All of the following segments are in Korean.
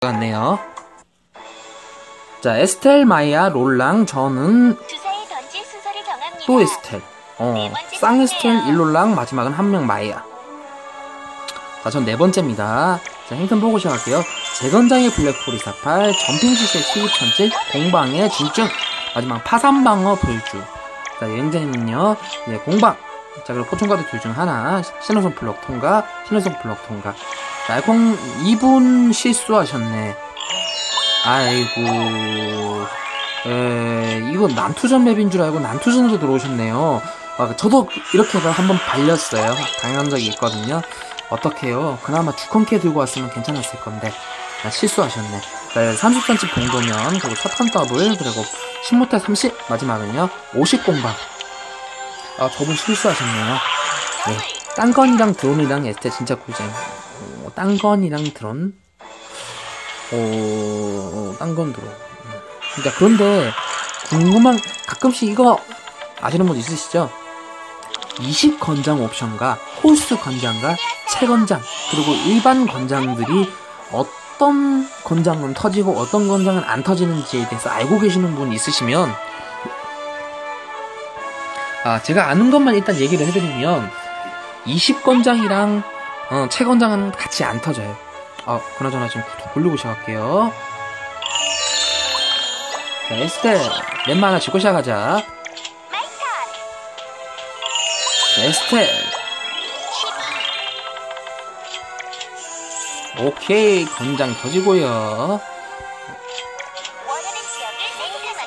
같네요. 자, 에스텔, 마이아, 롤랑, 저는 또 에스텔. 어, 쌍 에스텔, 일롤랑, 마지막은 한 명 마이아. 자, 전 네 번째입니다. 자, 행튼 보고 시작할게요. 재건장의 블랙홀 이사팔, 점핑시스의 12천째, 공방의 중증, 마지막 파산방어 불주. 자, 여행자님은요, 네, 공방. 자, 그리고 포춘카드 둘중 하나, 신호선 블럭 통과, 신호선 블럭 통과. 자, 알콩 2분 실수하셨네. 아이고, 에, 이거 난투전 맵인 줄 알고 난투전으로 들어오셨네요. 아, 저도 이렇게 한번 발렸어요. 당한 적이 있거든요. 어떡해요. 그나마 주컨캐 들고 왔으면 괜찮았을 건데. 아, 실수하셨네. 네, 30cm 봉도면, 그리고 첫판 더블, 그리고 10모타 30, 마지막은요, 50 공방. 아, 저분 실수하셨네요. 네. 딴건이랑 드론이랑 에스테 진짜 꿀잼. 어, 딴건이랑 드론? 어, 딴건 드론. 그러니까 그런데, 궁금한, 가끔씩 이거 아시는 분 있으시죠? 20 건장 옵션과 홀스 건장과 채 건장 그리고 일반 건장들이 어떤 건장은 터지고 어떤 건장은 안 터지는지에 대해서 알고 계시는 분 있으시면 아 제가 아는 것만 일단 얘기를 해드리면 20건장이랑 어, 채건장은 같이 안 터져요. 아 그나저나 지금 고르고 시작할게요. 자 에스텔 멤마 하나 짚고 시작하자 에스텔 오케이 건장 터지고요.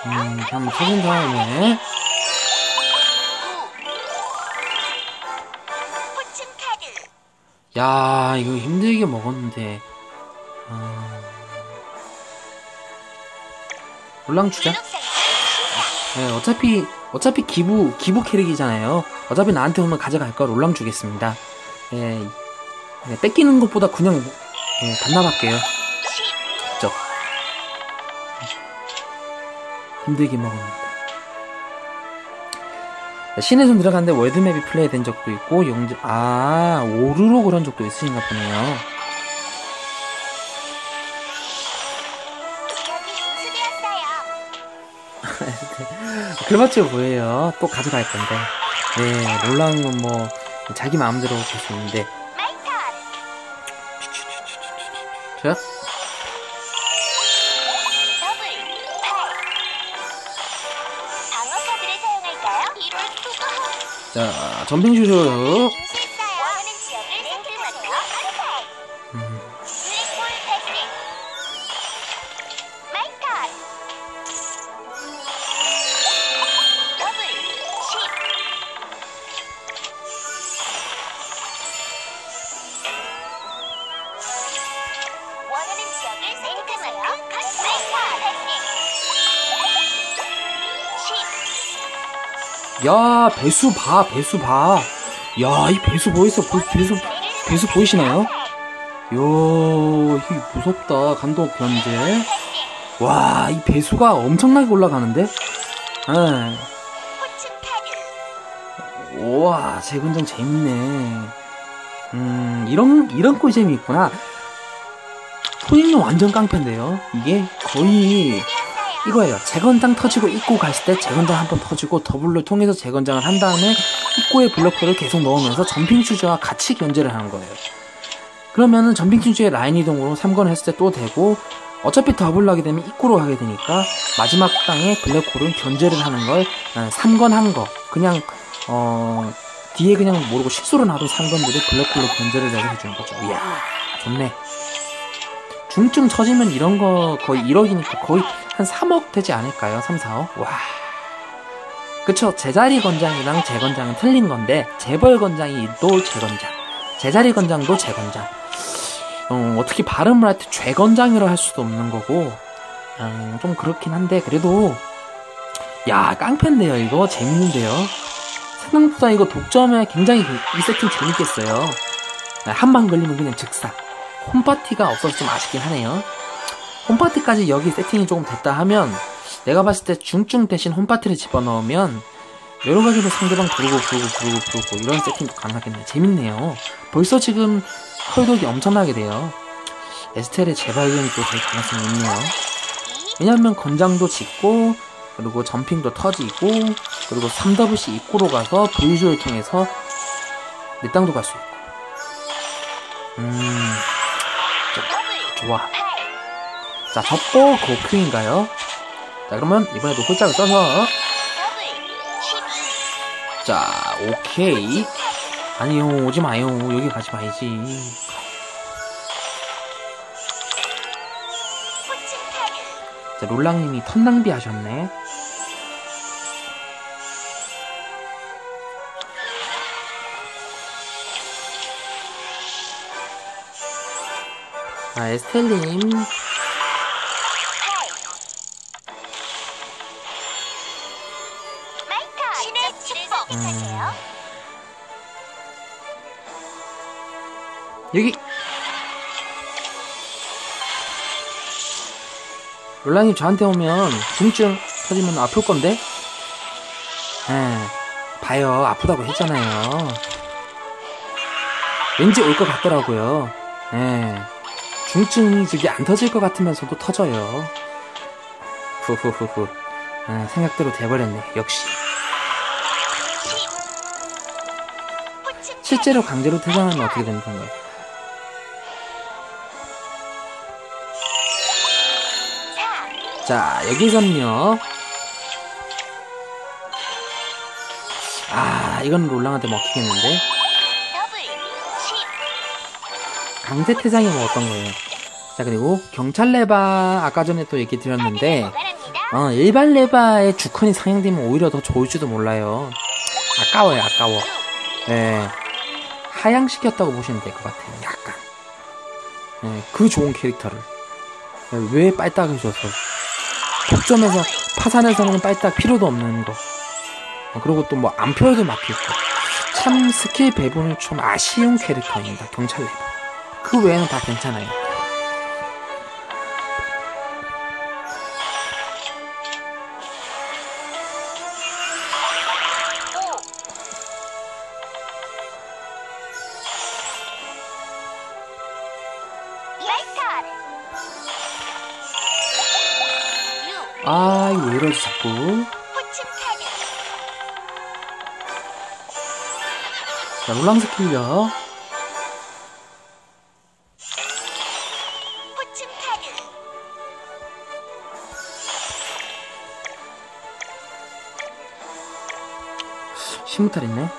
음 한번 터진 다음에. 야 이거 힘들게 먹었는데. 아... 롤랑 주자. 네, 어차피 어차피 기부 기부 캐릭이잖아요. 어차피 나한테 오면 가져갈 거 롤랑 주겠습니다. 예, 네, 뺏기는 것보다 그냥 예, 반납할게요. 죠 힘들게 먹었는데. 신의 손 들어갔는데 월드맵이 플레이된 적도 있고 영주 아 오르로 그런 적도 있으신가 보네요. 글맞죠 뭐예요? 또 가져갈 건데. 네, 롤랑은 뭐 자기 마음대로 할 수 있는데. 자. 자, 점핑 슈슈. 야 배수 봐 배수 봐 야 이 배수 보이어 배수 배수 보이시나요? 요 이게 무섭다 감독 견제 와이 배수가 엄청나게 올라가는데? 에. 우와 재근정 재밌네. 음 이런 이런 꿀잼이 있구나. 토니는 완전 깡패인데요. 이게 거의 이거예요. 재건장 터지고 입고 갔을 때 재건장 한 번 터지고 더블로 통해서 재건장을 한 다음에 입구에 블록커를 계속 넣으면서 점핑 슈즈와 같이 견제를 하는 거예요. 그러면은 점핑 슈즈의 라인 이동으로 3건 했을 때 또 되고 어차피 더블로 하게 되면 입구로 하게 되니까 마지막 땅에 블랙홀은 견제를 하는 걸 3건 한 거. 그냥 어 뒤에 그냥 모르고 실수로 놔도 3건들이 블랙홀로 견제를 해서 해주는 거죠. 이야 좋네. 중증 터지면 이런 거 거의 1억이니까 거의 한 3억 되지 않을까요? 3, 4억? 와. 그쵸. 제자리 건장이랑 재건장은 틀린 건데, 재벌 건장이 또 재건장. 제자리 건장도 재건장. 어, 어떻게 발음을 할 때 죄건장이라 할 수도 없는 거고, 음, 좀 그렇긴 한데, 그래도, 야, 깡패인데요, 이거. 재밌는데요. 생각보다 이거 독점에 굉장히 이 세팅 재밌겠어요. 한 방 걸리면 그냥 즉사. 홈파티가 없어서 좀 아쉽긴 하네요. 홈파티까지 여기 세팅이 조금 됐다 하면 내가 봤을 때 중증 대신 홈파트를 집어넣으면 여러 가지로 상대방 부르고 부르고 부르고 부르고 이런 세팅도 가능하겠네요. 재밌네요. 벌써 지금 컬독이 엄청나게 돼요. 에스텔의 재발견이 또 될 가능성이 있네요. 왜냐하면 건장도 짓고 그리고 점핑도 터지고 그리고 3WC 입구로 가서 브이주얼 통해서 내 땅도 갈 수 있고 음 저- 좋아 자 접고 고큐인가요? 자 그러면 이번에도 홀짝을 써서. 자 오케이. 아니요 오지 마요. 여기 가지 말지. 자 롤랑님이 턴 낭비하셨네. 자 에스텔님 여기. 롤랑님 저한테 오면 중증 터지면 아플 건데? 에 봐요. 아프다고 했잖아요. 왠지 올 것 같더라고요. 에 중증이 저기 안 터질 것 같으면서도 터져요. 후후후후. 에, 생각대로 돼버렸네. 역시. 실제로 강제로 퇴장하면 어떻게 되는 건가요? 자, 여기선요. 아, 이건 롤랑한테 먹히겠는데? 강제 퇴장이면 어떤 거예요? 자, 그리고 경찰 레바, 아까 전에 또 얘기 드렸는데, 어, 일반 레바의 주컨이 상향되면 오히려 더 좋을지도 몰라요. 아까워요, 아까워. 예. 하향시켰다고 보시면 될 것 같아요, 약간. 예, 그 좋은 캐릭터를. 예, 왜 빨딱을 줘서. 독점에서 파산에서는 빨딱 필요도 없는 거. 어, 그리고 또 뭐 안표에도 막혀있고. 참 스킬 배분이 좀 아쉬운 캐릭터입니다, 경찰 레바. 그 외에는 다 괜찮아요. 아, 왜 이러지, 자꾸. 자, 롤랑 스킬요. 신무탈 있네.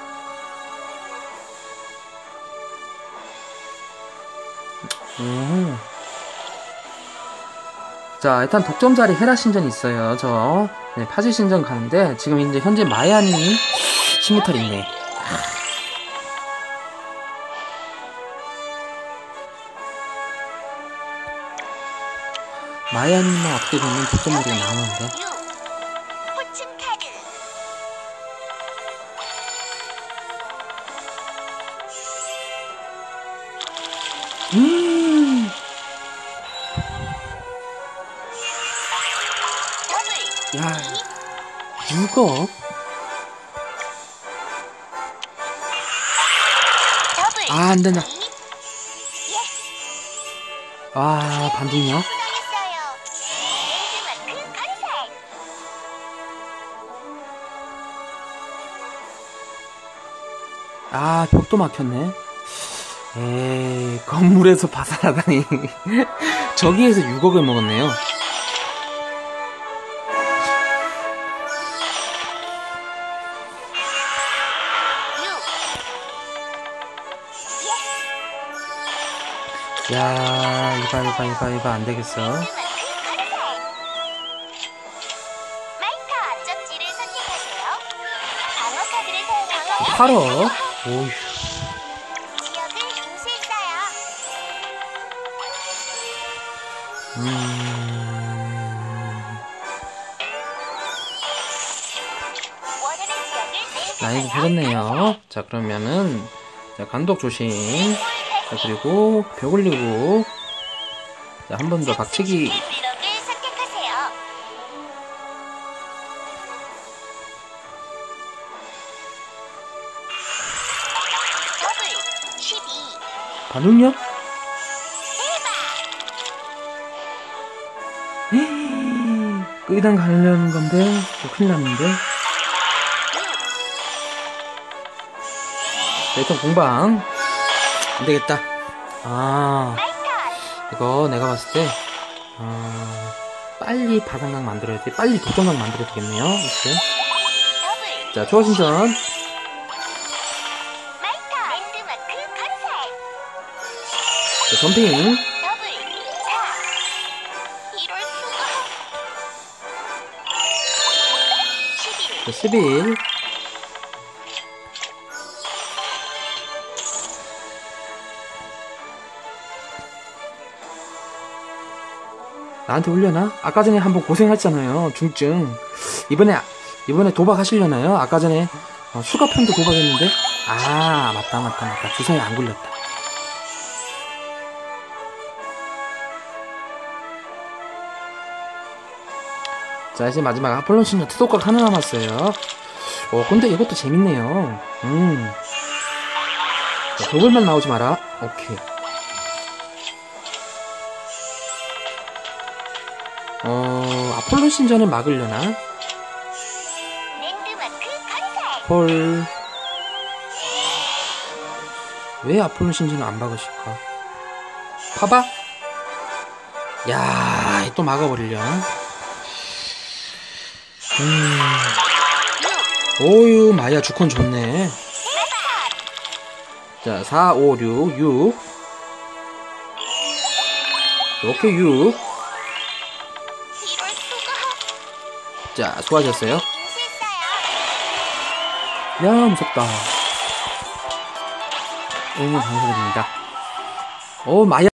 음. 자, 일단 독점 자리 헤라 신전 있어요. 저 네, 파지 신전 가는데 지금 이제 현재 마야님이 신무탈 있네. 마야님만 어떻게 되면 독점 자리가 나오는데. 이거 아, 안 된다. 아, 반동이야? 아, 벽도 막혔네. 에이, 건물에서 바살하다니. 저기에서 6억을 먹었네요. 야, 이봐, 이봐, 이봐, 이봐, 안 되겠어. 마이카 앞접지를 선택하세요. 방어 카드를 사용하여 8억? 오휴. 음. 난이도 내주세요. 되겠네요. 자, 그러면은, 자, 간독 조심. 자, 그리고 벽 올리고. 한 번 더 박치기. 반응력? 끄이단 가려는 건데 큰일 났는데. 자, 일단 공방. 안 되겠다 아. 이거 내가 봤을 때 아, 빨리 바상강 만들어야 돼 빨리 독점강 만들어야 되겠네요 이렇게. 자 초과 신전 마이턴. 랜드마크 건설. 자, 점핑 더블. 4. 이럴 수가. 11. 자, 11 나한테 올려나? 아까 전에 한번 고생했잖아요. 중증. 이번에 이번에 도박하시려나요? 아까 전에 어, 휴가편도 도박했는데? 아 맞다 맞다 맞다. 주사위 안 굴렸다. 자 이제 마지막 아폴론 신전 투독각 하나 남았어요. 어 근데 이것도 재밌네요. 음. 자, 도블만 나오지 마라. 오케이 신전을 막으려나. 헐. 왜 아폴로 신전을 안 박으실까? 파봐? 야, 또 막아버리려. 음. 오유, 마야 주컨 좋네. 자, 4, 5, 6, 6. 이렇게 6. 자, 수고하셨어요. 야, 무섭다. 오늘 방송입니다. 오, 마야.